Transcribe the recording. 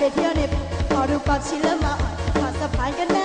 ได้เที่ยวในพอรูปปับชิลมาอ่อนขอสะพานกัน